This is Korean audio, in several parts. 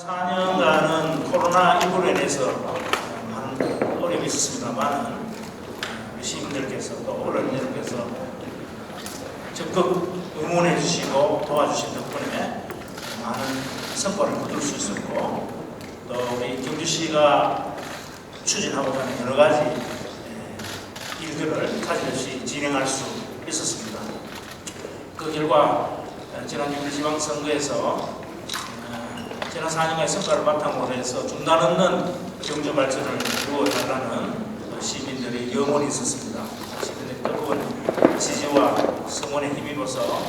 4년간은 코로나 19로 인해서 많은 어려움이 있었습니다만 우리 시민들께서 또 어른들께서 적극 응원해 주시고 도와주신 덕분에 많은 성과를 거둘 수 있었고 또 우리 경주시가 추진하고자 하는 여러 가지 예, 일들을 가지없이 진행할 수 있었습니다. 그 결과 어, 지난 6일 지방선거에서 어, 지난 4년간의 성과를 바탕으로 해서 중단 없는 경주 발전을 이루어달라는 시민들의 영혼이 있었습니다. 시민들의 뜨거운 지지와 성원에 힘입어서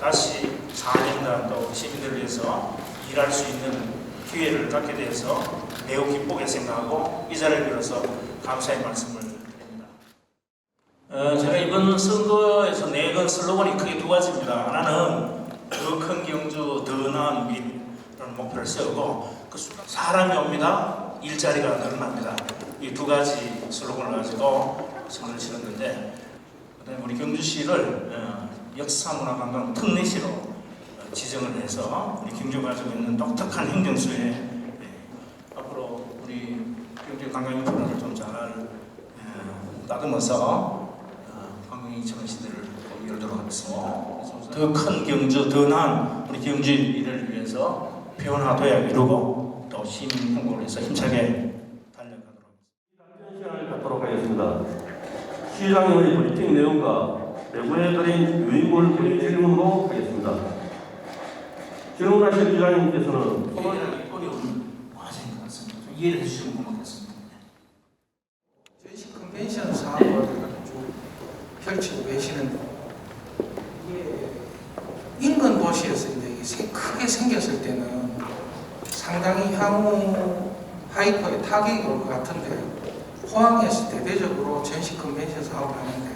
다시 4년간 또 시민들을 위해서 일할 수 있는 기회를 갖게 되어서 매우 기쁘게 생각하고 이 자리를 빌어서 감사의 말씀을 드립니다. 어, 제가 이번 선거에서 내건 슬로건이 크게 두 가지입니다. 하나는 더 큰 경주, 더 나은 미래 라는 목표를 세우고 그 사람이 옵니다. 일자리가 늘어납니다. 이 두 가지 슬로건을 가지고 선거를 치렀는데 그다음에 우리 경주시를 어, 역사문화관광 특례시로 어, 지정을 해서 우리 경주가 가지고 있는 독특한 행정수에 예, 앞으로 우리 경주 관광 인프라를 좀잘 예, 따듬어서 어, 관광 이천 시대를 또 열도록 하겠습니다. 더 큰 경주, 더 나은 우리 경주를 위해서 변화도약 이루고 또 시민 홍보를 해서 힘차게 달려가도록 하겠습니다. 시간을 갖도록 하겠습니다. 시장님의 브리핑 내용과 내부해드린 유인물 브리 질문으로 하겠습니다. 질문하실 기자님께서는 이해하기 어려운 과정인 것 같습니다. 좀 이해를 해주시면 고맙겠습니다. 전시 컨벤션 사업을 쭉 펼치고 계시는데 이게 인근 도시였습니다. 크게 생겼을 때는 상당히 향후 하이퍼에 타격이 올 것 같은데 포항에서 대대적으로 전시 컨벤션 사업을 하는데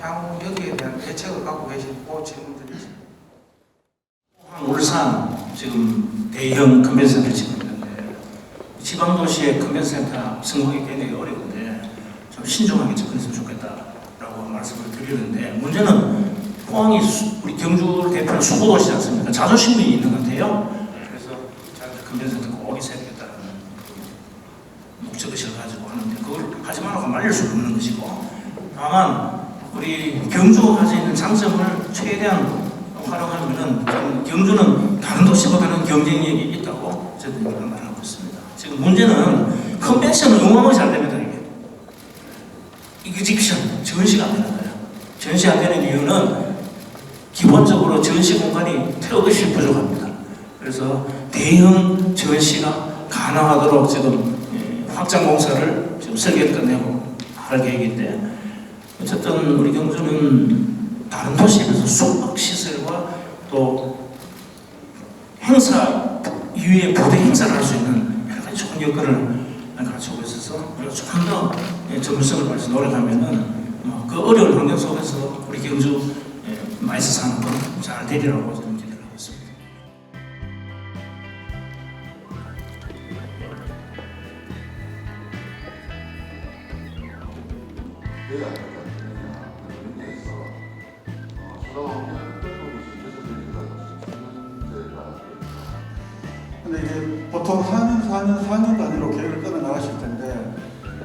향후 여기에 대한 대책을 갖고 계시고 질문드리겠습니다. 울산 지금 대형 컨벤션센터 짓고 있는데 지방 도시의 컨벤션센터 성공이 굉장히 어려운데 좀 신중하게 접근했으면 좋겠다라고 말씀을 드리는데 문제는 포항이 수- 우리 경주를 대표하는 수도도시지 않습니까? 자존심이 있는 것 같아요. 그래서 컨벤션센터 꼭 있어야 되겠다는 목적의식을 가지고 하는데 그걸 하지 말라고 말릴 수 없는 것이고 다만 우리 경주가 가지고 있는 장점을 최대한 활용하면은 좀 경주는 다른 도시보다는 경쟁력이 있다고 저는 말하고 있습니다. 지금 문제는 컨벤션은 용어가 잘 됩니다 이게. 이그집션 전시가 안 되는 거예요. 전시 안 되는 이유는 기본적으로 전시 공간이 트럭이 부족합니다. 그래서 대형 전시가 가능하도록 지금 예, 확장 공사를 지금 설계 끝내고 할 계획인데 어쨌든 우리 경주는 다른 도시에 비해서 숙박 시설과 또 행사 이후에 부대 행사를 할 수 있는 여러 가지 좋은 여건을 갖추고 있어서 조금 더 예, 전문성을 발휘해서 노력하면은 어, 그 어려운 환경 속에서 우리 경주 예, 마이스 사는 건잘 되리라고 저는 기대를 하고 있습니다. 근데 이게 보통 4년, 4년, 4년 단위로 계획을 끊어 나가실 텐데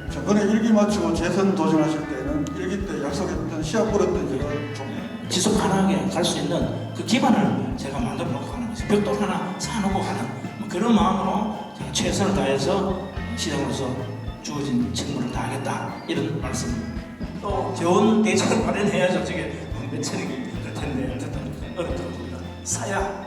저번에 일기 마치고 재선 도전하실 때는 일기 때 약속했던 시합 걸었던 일을 좀 지속 가능하게 갈 수 있는 그 기반을 제가 만들어 놓고 가는 거죠. 벽돌 하나 쌓아놓고 가는 뭐 그런 마음으로 제가 최선을 다해서 시장으로서 주어진 책무를 다하겠다 이런 말씀. 또 좋은 대책을 마련해야죠. 저게 몇천억이 될 텐데 어쨌든 어렵다. 사야